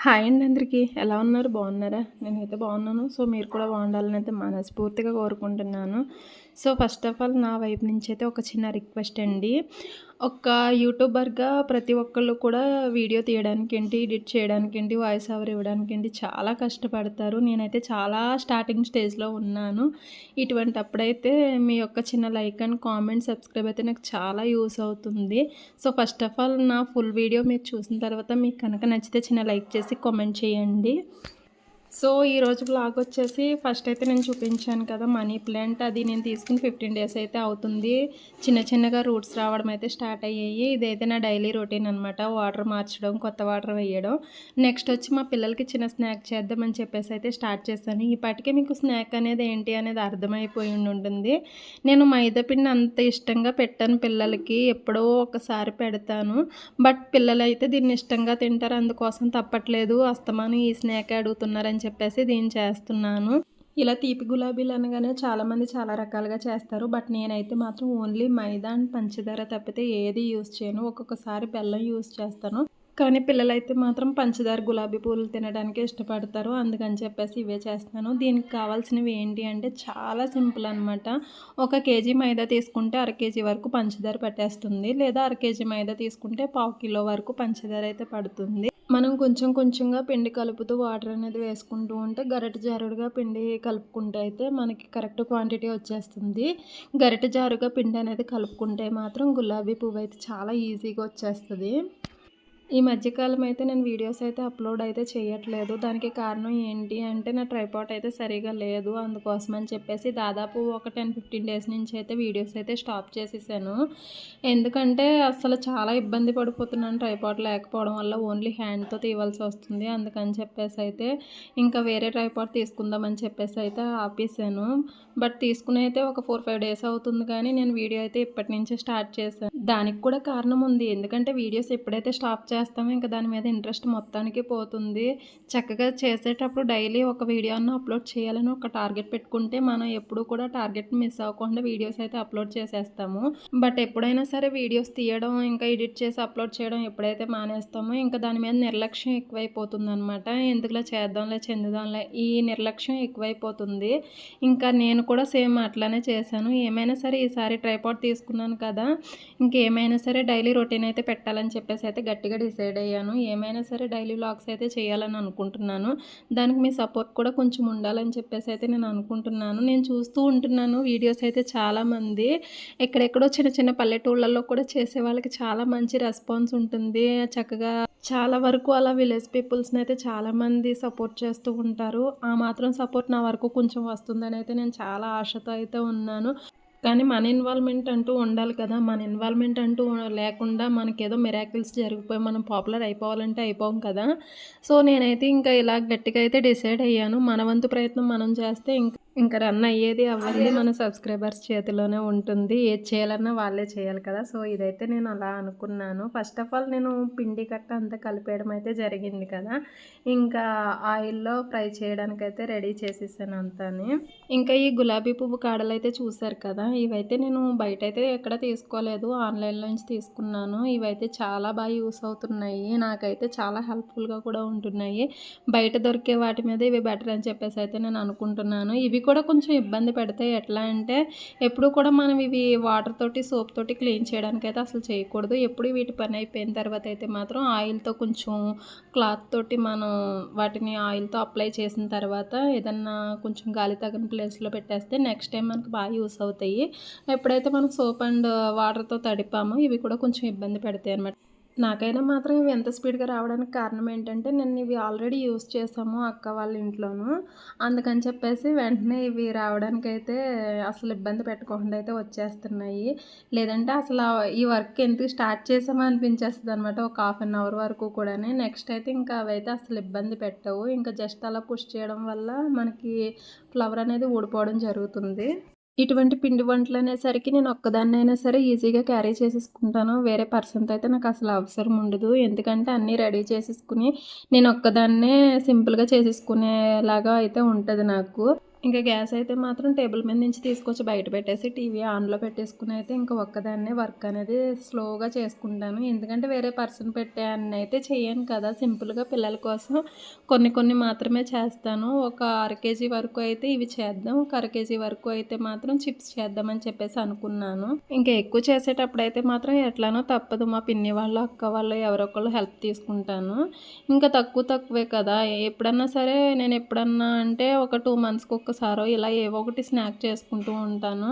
Hi అండి అందరికీ. ఎలా ఉన్నారు? బాగున్నారా? నేనైతే బాగున్నాను. సో మీరు కూడా బాగుండాలని అయితే మనస్ఫూర్తిగా కోరుకుంటున్నాను. సో ఫస్ట్ ఆఫ్ ఆల్ నా వైపు నుంచి అయితే ఒక చిన్న రిక్వెస్ట్ అండి. ఒక యూట్యూబర్గా ప్రతి ఒక్కళ్ళు కూడా వీడియో తీయడానికి ఏంటి ఎడిట్ చేయడానికి ఏంటి వాయిస్ ఓవర్ ఇవ్వడానికి ఏంటి చాలా కష్టపడతారు. నేనైతే చాలా స్టార్టింగ్ స్టేజ్లో ఉన్నాను. ఇటువంటి అప్పుడైతే మీ యొక్క చిన్న లైక్ అండ్ కామెంట్ సబ్స్క్రైబ్ అయితే నాకు చాలా యూస్ అవుతుంది. సో ఫస్ట్ ఆఫ్ ఆల్ నా ఫుల్ వీడియో మీరు చూసిన తర్వాత మీకు కనుక నచ్చితే చిన్న లైక్ చేసి కామెంట్ చేయండి. సో ఈరోజు బ్లాగ్ వచ్చేసి ఫస్ట్ అయితే నేను చూపించాను కదా మనీ ప్లాంట్ అది నేను తీసుకుని ఫిఫ్టీన్ డేస్ అయితే అవుతుంది. చిన్న చిన్నగా రూట్స్ రావడం అయితే స్టార్ట్ అయ్యాయి. ఇదైతే నా డైలీ రొటీన్ అనమాట వాటర్ మార్చడం కొత్త వాటర్ వేయడం. నెక్స్ట్ వచ్చి మా పిల్లలకి చిన్న స్నాక్ చేద్దామని చెప్పేసి అయితే స్టార్ట్ చేశాను. ఇప్పటికే మీకు స్నాక్ అనేది ఏంటి అనేది అర్థమైపోయి ఉంటుంది నేను మైదా పిండి అంత ఇష్టంగా పెట్టాను పిల్లలకి. ఎప్పుడో ఒకసారి పెడతాను. బట్ పిల్లలు అయితే దీన్ని ఇష్టంగా తింటారు. అందుకోసం తప్పట్లేదు. అస్తమాను ఈ స్నాక్ అడుగుతున్నారని అని చెప్పేసి దీన్ని చేస్తున్నాను. ఇలా తీపి గులాబీలు అనగానే చాలామంది చాలా రకాలుగా చేస్తారు. బట్ నేనైతే మాత్రం ఓన్లీ మైదా అండ్ పంచదార తప్పితే ఏది యూస్ చేయను. ఒక్కొక్కసారి బెల్లం యూస్ చేస్తాను. కానీ పిల్లలైతే మాత్రం పంచదార గులాబీ పూలు తినడానికి ఇష్టపడతారు. అందుకని చెప్పేసి ఇవే చేస్తాను దీనికి కావాల్సినవి ఏంటి అంటే చాలా సింపుల్ అనమాట ఒక కేజీ మైదా తీసుకుంటే అర కేజీ వరకు పంచదార పట్టేస్తుంది. లేదా అర కేజీ మైదా తీసుకుంటే పావు కిలో వరకు పంచదార అయితే పడుతుంది. మనం కొంచెం కొంచెంగా పిండి కలుపుతూ వాటర్ అనేది వేసుకుంటూ ఉంటే గరిట జారుడుగా పిండి కలుపుకుంటే అయితే మనకి కరెక్ట్ క్వాంటిటీ వచ్చేస్తుంది. గరిట జారుగా పిండి అనేది కలుపుకుంటే మాత్రం గులాబీ పువ్వు అయితే చాలా ఈజీగా వచ్చేస్తుంది. ఈ మధ్యకాలం అయితే నేను వీడియోస్ అయితే అప్లోడ్ అయితే చేయట్లేదు. దానికి కారణం ఏంటి అంటే నా ట్రైపాట్ అయితే సరిగా లేదు. అందుకోసం అని చెప్పేసి దాదాపు ఒక టెన్ ఫిఫ్టీన్ డేస్ నుంచి అయితే వీడియోస్ అయితే స్టాప్ చేసేసాను. ఎందుకంటే అసలు చాలా ఇబ్బంది పడిపోతున్నాను ట్రైపాట్ లేకపోవడం వల్ల ఓన్లీ హ్యాండ్తో తీయవలసి వస్తుంది. అందుకని చెప్పేసి అయితే ఇంకా వేరే ట్రైపాట్ తీసుకుందామని చెప్పేసి అయితే ఆపేసాను. బట్ తీసుకుని అయితే ఒక ఫోర్ ఫైవ్ డేస్ అవుతుంది కానీ నేను వీడియో అయితే ఇప్పటి నుంచే స్టార్ట్ చేశాను. దానికి కూడా కారణం ఉంది. ఎందుకంటే వీడియోస్ ఎప్పుడైతే స్టాప్ చేస్తాము ఇంకా దాని మీద ఇంట్రెస్ట్ మొత్తానికి పోతుంది. చక్కగా చేసేటప్పుడు డైలీ ఒక వీడియోను అప్లోడ్ చేయాలని ఒక టార్గెట్ పెట్టుకుంటే మనం ఎప్పుడు కూడా టార్గెట్ మిస్ అవ్వకుండా వీడియోస్ అయితే అప్లోడ్ చేసేస్తాము. బట్ ఎప్పుడైనా సరే వీడియోస్ తీయడం ఇంకా ఎడిట్ చేసి అప్లోడ్ చేయడం ఎప్పుడైతే మానేస్తామో ఇంకా దాని మీద నిర్లక్ష్యం ఎక్కువైపోతుంది అనమాట ఎందుకులా చేద్దాంలే చెందుదాంలే ఈ నిర్లక్ష్యం ఎక్కువైపోతుంది. ఇంకా నేను కూడా సేమ్ అట్లానే చేశాను. ఏమైనా సరే ఈసారి ట్రైపాట్ తీసుకున్నాను కదా ఇంకేమైనా సరే డైలీ రొటీన్ అయితే పెట్టాలని చెప్పేసి అయితే గట్టిగా డిసైడ్ అయ్యాను. ఏమైనా సరే డైలీ వ్లాగ్స్ అయితే చేయాలని అనుకుంటున్నాను. దానికి మీ సపోర్ట్ కూడా కొంచెం ఉండాలని చెప్పేసి అయితే నేను అనుకుంటున్నాను. నేను చూస్తూ ఉంటున్నాను వీడియోస్ అయితే చాలామంది. ఎక్కడెక్కడో చిన్న చిన్న పల్లెటూళ్ళల్లో కూడా చేసే వాళ్ళకి చాలా మంచి రెస్పాన్స్ ఉంటుంది. చక్కగా చాలా వరకు అలా విలేజ్ పీపుల్స్ని అయితే చాలామంది సపోర్ట్ చేస్తూ ఉంటారు. ఆ మాత్రం సపోర్ట్ నా వరకు కొంచెం వస్తుందని అయితే నేను చాలా ఆశతో అయితే ఉన్నాను. కానీ మన ఇన్వాల్వ్మెంట్ అంటూ ఉండాలి కదా. మన ఇన్వాల్వ్మెంట్ అంటూ లేకుండా మనకేదో మిరాకిల్స్ జరిగిపోయి మనం పాపులర్ అయిపోవాలంటే అయిపోం కదా. సో నేనైతే ఇంకా ఇలా గట్టిగా అయితే డిసైడ్ అయ్యాను. మన వంతు ప్రయత్నం మనం చేస్తే ఇంకా ఇంకా రన్ అయ్యేది అవ్వండి మన సబ్స్క్రైబర్స్ చేతిలోనే ఉంటుంది. ఏది చేయాలన్నా వాళ్ళే చేయాలి కదా. సో ఇదైతే నేను అలా అనుకున్నాను. ఫస్ట్ ఆఫ్ ఆల్ నేను పిండి కట్ట అంతా కలిపేయడం అయితే జరిగింది కదా. ఇంకా ఆయిల్లో ఫ్రై చేయడానికి అయితే రెడీ చేసేసాను అంతాని. ఇంకా ఈ గులాబీ పువ్వు కాడలు అయితే చూసారు కదా. ఇవైతే నేను బయట అయితే ఎక్కడ తీసుకోలేదు. ఆన్లైన్లో నుంచి తీసుకున్నాను. ఇవైతే చాలా బాగా యూస్ అవుతున్నాయి. నాకైతే చాలా హెల్ప్ఫుల్గా కూడా ఉంటున్నాయి. బయట దొరికే వాటి మీద ఇవి బెటర్ అని చెప్పేసి అయితే నేను అనుకుంటున్నాను. ఇవి కూడా కొంచెం ఇబ్బంది పెడతాయి ఎట్లా అంటే ఎప్పుడు కూడా మనం ఇవి వాటర్ తోటి సోప్ తోటి క్లీన్ చేయడానికి అయితే అసలు చేయకూడదు. ఎప్పుడు వీటి పని అయిపోయిన తర్వాత అయితే మాత్రం ఆయిల్తో కొంచెం క్లాత్ తోటి మనం వాటిని ఆయిల్తో అప్లై చేసిన తర్వాత ఏదన్నా కొంచెం గాలి తగిన ప్లేస్లో పెట్టేస్తే నెక్స్ట్ టైం మనకు బాగా యూస్ అవుతాయి. ఎప్పుడైతే మనం సోప్ అండ్ వాటర్తో తడిపామో ఇవి కూడా కొంచెం ఇబ్బంది పెడతాయి అనమాట నాకైనా మాత్రం ఇవి ఎంత స్పీడ్గా రావడానికి కారణం ఏంటంటే నేను ఇవి ఆల్రెడీ యూస్ చేసాము అక్క వాళ్ళ ఇంట్లోనూ. అందుకని చెప్పేసి వెంటనే ఇవి రావడానికి అయితే అసలు ఇబ్బంది పెట్టకుండా అయితే వచ్చేస్తున్నాయి. లేదంటే అసలు ఈ వర్క్ ఎందుకు స్టార్ట్ చేసామో అనిపించేస్తుంది అనమాట ఒక హాఫ్ అన్ అవర్ వరకు కూడా నెక్స్ట్ అయితే ఇంకా అవైతే అసలు ఇబ్బంది పెట్టవు. ఇంకా జస్ట్ అలా పుష్ చేయడం వల్ల మనకి ఫ్లవర్ అనేది ఊడిపోవడం జరుగుతుంది. ఇటువంటి పిండి వంటలు అనేసరికి నేను ఒక్కదాన్నైనా సరే ఈజీగా క్యారీ చేసేసుకుంటాను. వేరే పర్సన్తో అయితే నాకు అసలు అవసరం ఉండదు. ఎందుకంటే అన్నీ రెడీ చేసేసుకుని నేను ఒక్కదాన్నే సింపుల్గా చేసేసుకునేలాగా అయితే ఉంటుంది నాకు. ఇంకా గ్యాస్ అయితే మాత్రం టేబుల్ మీద నుంచి తీసుకొచ్చి బయట పెట్టేసి టీవీ ఆన్లో పెట్టేసుకుని అయితే ఇంకా ఒక్కదాన్నే వర్క్ అనేది స్లోగా చేసుకుంటాను. ఎందుకంటే వేరే పర్సన్ పెట్టే అన్ని అయితే చేయను కదా. సింపుల్గా పిల్లల కోసం కొన్ని కొన్ని మాత్రమే చేస్తాను. ఒక అర కేజీ వరకు అయితే ఇవి చేద్దాం. ఒక అర కేజీ వరకు అయితే మాత్రం చిప్స్ చేద్దామని చెప్పేసి అనుకున్నాను. ఇంకా ఎక్కువ చేసేటప్పుడు అయితే మాత్రం ఎట్లానో తప్పదు. మా పిన్ని వాళ్ళు అక్క వాళ్ళు ఎవరొకళ్ళు హెల్ప్ తీసుకుంటాను. ఇంకా తక్కువ తక్కువే కదా. ఎప్పుడన్నా సరే నేను ఎప్పుడన్నా అంటే ఒక టూ మంత్స్కి ఒక్కసారో ఇలా ఏవో ఒకటి స్నాక్ చేసుకుంటూ ఉంటాను.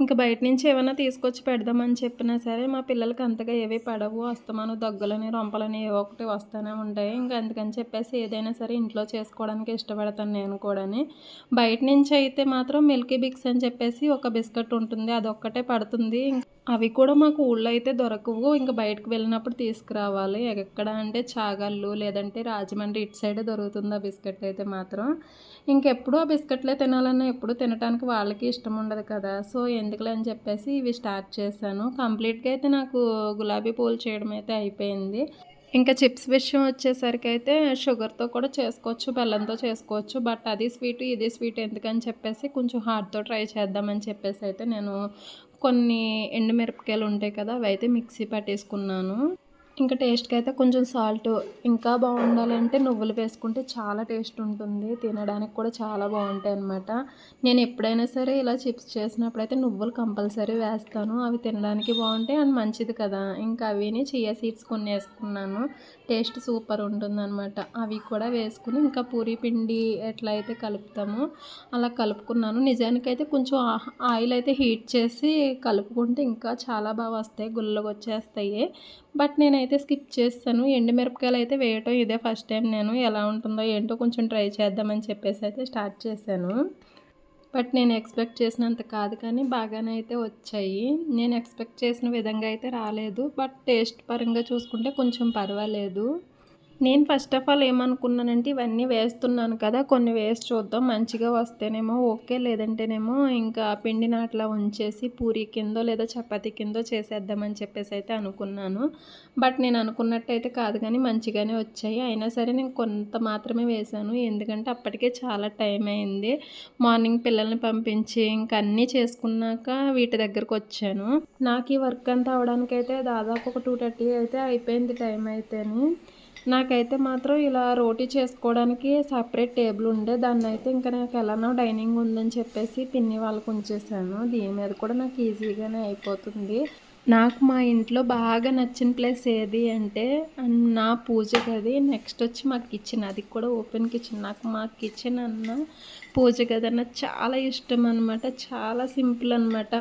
ఇంకా బయట నుంచి ఏమైనా తీసుకొచ్చి పెడదామని చెప్పినా సరే మా పిల్లలకి అంతగా ఏవి పడవు. అస్తమాను దగ్గులని రొంపలని ఏవో ఒకటి వస్తూనే ఉంటాయి. ఇంకా అందుకని చెప్పేసి ఏదైనా సరే ఇంట్లో చేసుకోవడానికి ఇష్టపడతాను నేను కూడా బయట నుంచి అయితే మాత్రం మిల్కీ బిక్స్ అని చెప్పేసి ఒక బిస్కెట్ ఉంటుంది. అదొక్కటే పడుతుంది. అవి కూడా మాకు ఊళ్ళో అయితే దొరకవు. ఇంకా బయటకు వెళ్ళినప్పుడు తీసుకురావాలి. ఎక్కడ అంటే చాగళ్ళు లేదంటే రాజమండ్రి ఇటు సైడ్ దొరుకుతుంది ఆ బిస్కెట్ అయితే మాత్రం. ఇంకెప్పుడు ఆ బిస్కెట్లే తినాలన్నా ఎప్పుడు తినడానికి వాళ్ళకి ఇష్టం ఉండదు కదా. సో ఎందుకులే అని చెప్పేసి ఇవి స్టార్ట్ చేశాను. కంప్లీట్గా అయితే నాకు గులాబీ పూలు చేయడం అయితే అయిపోయింది. ఇంకా చిప్స్ విషయం వచ్చేసరికి అయితే షుగర్తో కూడా చేసుకోవచ్చు బెల్లంతో చేసుకోవచ్చు బట్ అది స్వీట్ ఇది స్వీట్ ఎందుకని చెప్పేసి కొంచెం హార్డ్తో ట్రై చేద్దామని చెప్పేసి అయితే నేను కొన్ని ఎండుమిరపకాయలు ఉంటాయి కదా అవి అయితే మిక్సీ పట్టేసుకున్నాను. ఇంకా టేస్ట్కి అయితే కొంచెం సాల్ట్ ఇంకా బాగుండాలంటే నువ్వులు వేసుకుంటే చాలా టేస్ట్ ఉంటుంది. తినడానికి కూడా చాలా బాగుంటాయి అనమాట నేను ఎప్పుడైనా సరే ఇలా చిప్స్ చేసినప్పుడు అయితే నువ్వులు కంపల్సరీ వేస్తాను. అవి తినడానికి బాగుంటాయి అండ్ మంచిది కదా. ఇంకా అవిని చియా సీడ్స్ కొన్ని వేసుకున్నాను. టేస్ట్ సూపర్ ఉంటుందన్నమాట. అవి కూడా వేసుకుని ఇంకా పూరి పిండి ఎట్లా అయితే కలుపుతామో అలా కలుపుకున్నాను. నిజానికైతే కొంచెం ఆయిల్ అయితే హీట్ చేసి కలుపుకుంటే ఇంకా చాలా బాగా వస్తాయి. గుల్లగా వచ్చేస్తాయి. బట్ నేనైతే స్కిప్ చేస్తాను. ఎండుమిరపకాయలు అయితే వేయటం ఇదే ఫస్ట్ టైం నేను. ఎలా ఉంటుందో ఏంటో కొంచెం ట్రై చేద్దామని చెప్పేసి అయితే స్టార్ట్ చేశాను. బట్ నేను ఎక్స్పెక్ట్ చేసినంత కాదు కానీ బాగానే అయితే వచ్చాయి. నేను ఎక్స్పెక్ట్ చేసిన విధంగా అయితే రాలేదు. బట్ టేస్ట్ పరంగా చూసుకుంటే కొంచెం పర్వాలేదు. నేను ఫస్ట్ ఆఫ్ ఆల్ ఏమనుకున్నానంటే ఇవన్నీ వేస్తున్నాను కదా కొన్ని వేసి చూద్దాం మంచిగా వస్తేనేమో ఓకే లేదంటేనేమో ఇంకా పిండి నాట్లా ఉంచేసి పూరి కిందో లేదా చపాతి కిందో చేసేద్దామని చెప్పేసి అయితే అనుకున్నాను. బట్ నేను అనుకున్నట్టయితే కాదు కానీ మంచిగానే వచ్చాయి. అయినా సరే నేను కొంత మాత్రమే వేశాను. ఎందుకంటే అప్పటికే చాలా టైం అయింది. మార్నింగ్ పిల్లల్ని పంపించి ఇంకా అన్నీ చేసుకున్నాక వీటి దగ్గరకు వచ్చాను. నాకు ఈ వర్క్ అంతా అవడానికైతే దాదాపు ఒక టూ థర్టీ అయితే అయిపోయింది టైం అయితేనే. నాకైతే మాత్రం ఇలా రోటీ చేసుకోవడానికి సపరేట్ టేబుల్ ఉండే. దాన్ని అయితే ఇంకా నాకు ఎలానో డైనింగ్ ఉందని చెప్పేసి పిన్ని వాళ్ళకు ఉంచేసాను. దీని మీద కూడా నాకు ఈజీగానే అయిపోతుంది. నాకు మా ఇంట్లో బాగా నచ్చిన ప్లేస్ ఏది అంటే నా పూజ గది నెక్స్ట్ వచ్చి మా కిచెన్ అది కూడా ఓపెన్ కిచెన్ నాకు మా కిచెన్ అన్న పూజ గది అన్న చాలా ఇష్టం అనమాట చాలా సింపుల్ అనమాట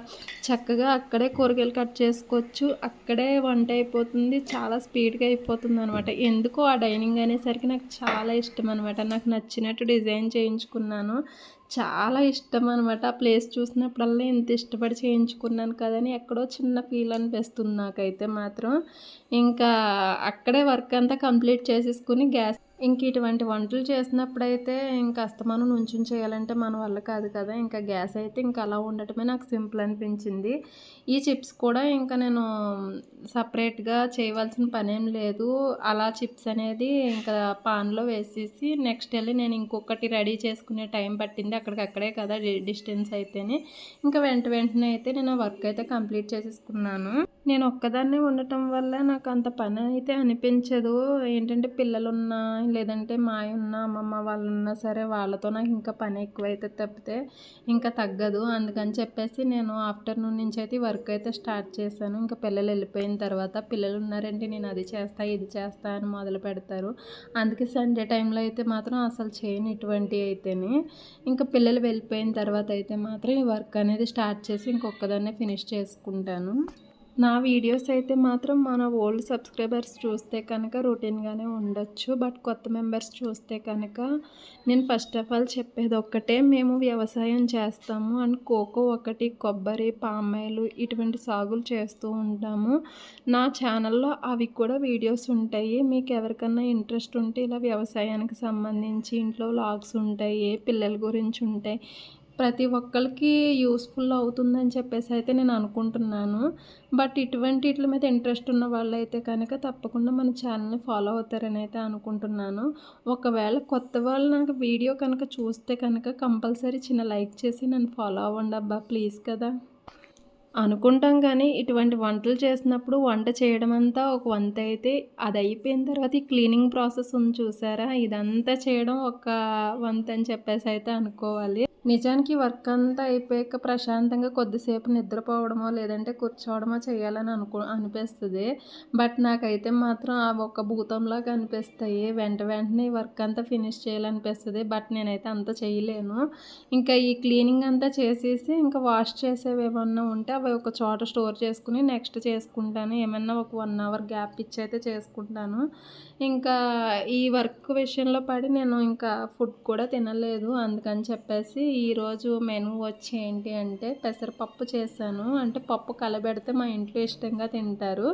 చక్కగా అక్కడే కూరగాయలు కట్ చేసుకోవచ్చు. అక్కడే వంట అయిపోతుంది. చాలా స్పీడ్గా అయిపోతుంది అనమాట ఎందుకో ఆ డైనింగ్ అనేసరికి నాకు చాలా ఇష్టం అనమాట నాకు నచ్చినట్టు డిజైన్ చేయించుకున్నాను. చాలా ఇష్టం అనమాట ఆ ప్లేస్ చూసినప్పుడల్లా ఇంత ఇష్టపడి చేయించుకున్నాను కదని ఎక్కడో చిన్న ఫీల్ అనిపిస్తుంది నాకైతే మాత్రం. ఇంకా అక్కడే వర్క్ అంతా కంప్లీట్ చేసేసుకుని గ్యాస్ ఇంక ఇటువంటి వంటలు చేసినప్పుడైతే ఇంకా అస్తమానం నుంచుని చేయాలంటే మన వల్ల కాదు కదా. ఇంకా గ్యాస్ అయితే ఇంకా అలా ఉండటమే నాకు సింపుల్ అనిపించింది. ఈ చిప్స్ కూడా ఇంకా నేను సపరేట్గా చేయవలసిన పనేం లేదు. అలా చిప్స్ అనేది ఇంకా పాన్లో వేసేసి నెక్స్ట్ వెళ్ళి నేను ఇంకొకటి రెడీ చేసుకునే టైం పట్టింది అక్కడికక్కడే కదా డిస్టెన్స్ అయితేనే. ఇంకా వెంట వెంటనే అయితే నేను వర్క్ అయితే కంప్లీట్ చేసేసుకున్నాను. నేను ఒక్కదాన్నే ఉండటం వల్ల నాకు అంత పని అయితే అనిపించదు. ఏంటంటే పిల్లలున్నా లేదంటే మాయ ఉన్న అమ్మమ్మ వాళ్ళు ఉన్నా సరే వాళ్ళతో నాకు ఇంకా పని ఎక్కువైతే తప్పితే ఇంకా తగ్గదు. అందుకని చెప్పేసి నేను ఆఫ్టర్నూన్ నుంచి అయితే వర్క్ అయితే స్టార్ట్ చేశాను. ఇంకా పిల్లలు వెళ్ళిపోయిన తర్వాత పిల్లలు ఉన్నారంటే నేను అది చేస్తా ఇది చేస్తా అని మొదలు పెడతారు. అందుకే సండే టైంలో అయితే మాత్రం అసలు చేయను ఇటువంటి అయితేనే. ఇంకా పిల్లలు వెళ్ళిపోయిన తర్వాత అయితే మాత్రం ఈ వర్క్ అనేది స్టార్ట్ చేసి ఇంకొకదాన్నే ఫినిష్ చేసుకుంటాను. నా వీడియోస్ అయితే మాత్రం మన ఓల్డ్ సబ్స్క్రైబర్స్ చూస్తే కనుక రొటీన్గానే ఉండొచ్చు. బట్ కొత్త మెంబర్స్ చూస్తే కనుక నేను ఫస్ట్ ఆఫ్ ఆల్ చెప్పేది ఒక్కటే మేము వ్యవసాయం చేస్తాము అండ్ కోకో ఒకటి కొబ్బరి పామాయిలు ఇటువంటి సాగులు చేస్తూ ఉంటాము. నా ఛానల్లో అవి కూడా వీడియోస్ ఉంటాయి. మీకు ఎవరికన్నా ఇంట్రెస్ట్ ఉంటే ఇలా వ్యవసాయానికి సంబంధించి ఇంట్లో లాగ్స్ ఉంటాయి పిల్లల గురించి ఉంటాయి ప్రతి ఒక్కరికి యూస్ఫుల్ అవుతుందని చెప్పేసి అయితే నేను అనుకుంటున్నాను. బట్ ఇటువంటి వీటి మీద ఇంట్రెస్ట్ ఉన్న వాళ్ళైతే కనుక తప్పకుండా మన ఛానల్ని ఫాలో అవుతారని అయితే అనుకుంటున్నాను. ఒకవేళ కొత్త వాళ్ళు నాకు వీడియో కనుక చూస్తే కనుక కంపల్సరీ చిన్న లైక్ చేసి నన్ను ఫాలో అవ్వండి అబ్బా ప్లీజ్ కదా. అనుకుంటాం కానీ ఇటువంటి వంటలు చేసినప్పుడు వంట చేయడం అంతా ఒక వంత అయితే అది అయిపోయిన తర్వాత ఈ క్లీనింగ్ ప్రాసెస్ ఉంది చూసారా? ఇదంతా చేయడం ఒక వంత అని చెప్పేసి అయితే అనుకోవాలి. నిజానికి వర్క్ అంతా అయిపోయాక ప్రశాంతంగా కొద్దిసేపు నిద్రపోవడమో లేదంటే కూర్చోవడమో చేయాలని అనుకో అనిపిస్తుంది. బట్ నాకైతే మాత్రం ఆ ఒక్క భూతంలాగా అనిపిస్తాయి. వెంట వెంటనే వర్క్ అంతా ఫినిష్ చేయాలనిపిస్తుంది. బట్ నేనైతే అంత చేయలేను. ఇంకా ఈ క్లీనింగ్ అంతా చేసేసి ఇంకా వాష్ చేసేవి ఏమన్నా ఉంటే అవి ఒక చోట స్టోర్ చేసుకుని నెక్స్ట్ చేసుకుంటాను. ఏమన్నా ఒక వన్ అవర్ గ్యాప్ ఇచ్చి అయితే చేసుకుంటాను. ఇంకా ఈ వర్క్ విషయంలో పడి నేను ఇంకా ఫుడ్ కూడా తినలేదు. అందుకని చెప్పేసి ఈరోజు మెను వచ్చి ఏంటి అంటే పెసరపప్పు చేశాను. అంటే పప్పు కలబెడితే మా ఇంట్లో ఇష్టంగా తింటారు.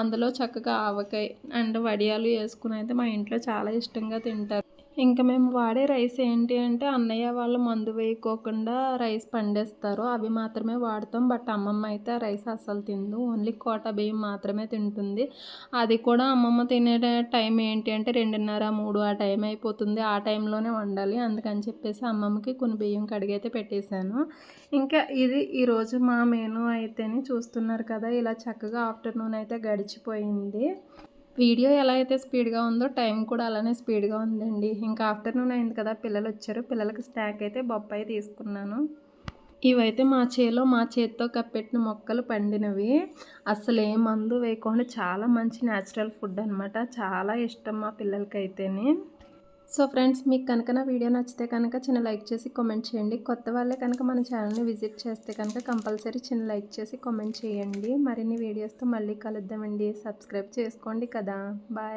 అందులో చక్కగా ఆవకాయ అండ్ వడియాలు వేసుకుని అయితే మా ఇంట్లో చాలా ఇష్టంగా తింటారు. ఇంకా మేము వాడే రైస్ ఏంటి అంటే అన్నయ్య వాళ్ళు మందు వేయకోకుండా రైస్ పండేస్తారు. అవి మాత్రమే వాడతాం. బట్ అమ్మమ్మ అయితే ఆ రైస్ అస్సలు తిందు ఓన్లీ కోట బియ్యం మాత్రమే తింటుంది. అది కూడా అమ్మమ్మ తినే టైం ఏంటి అంటే రెండున్నర మూడు ఆ టైం అయిపోతుంది. ఆ టైంలోనే వండాలి. అందుకని చెప్పేసి అమ్మమ్మకి కొన్ని బియ్యం కడిగైతే పెట్టేశాను. ఇంకా ఇది ఈరోజు మా మెను అయితేనే చూస్తున్నారు కదా. ఇలా చక్కగా ఆఫ్టర్నూన్ అయితే గడిచిపోయింది. వీడియో ఎలా అయితే స్పీడ్గా ఉందో టైం కూడా అలానే స్పీడ్గా ఉందండి. ఇంకా ఆఫ్టర్నూన్ అయింది కదా పిల్లలు వచ్చారు. పిల్లలకి స్నాక్ అయితే బొప్పాయి తీసుకున్నాను. ఇవైతే మా చేలో మా చేతితో కప్పెట్టిన మొక్కలు పండినవి. అసలు ఏ మందు వేయకుండా చాలా మంచి న్యాచురల్ ఫుడ్ అనమాట చాలా ఇష్టం మా పిల్లలకైతేనే. సో ఫ్రెండ్స్ మీకు కనుక నా వీడియో నచ్చితే కనుక చిన్న లైక్ చేసి కామెంట్ చేయండి. కొత్త వాళ్ళే కనుక మన ఛానల్ని విజిట్ చేస్తే కనుక కంపల్సరీ చిన్న లైక్ చేసి కామెంట్ చేయండి. మరిన్ని వీడియోస్తో మళ్ళీ కలుద్దామండి. సబ్స్క్రైబ్ చేసుకోండి కదా. బాయ్.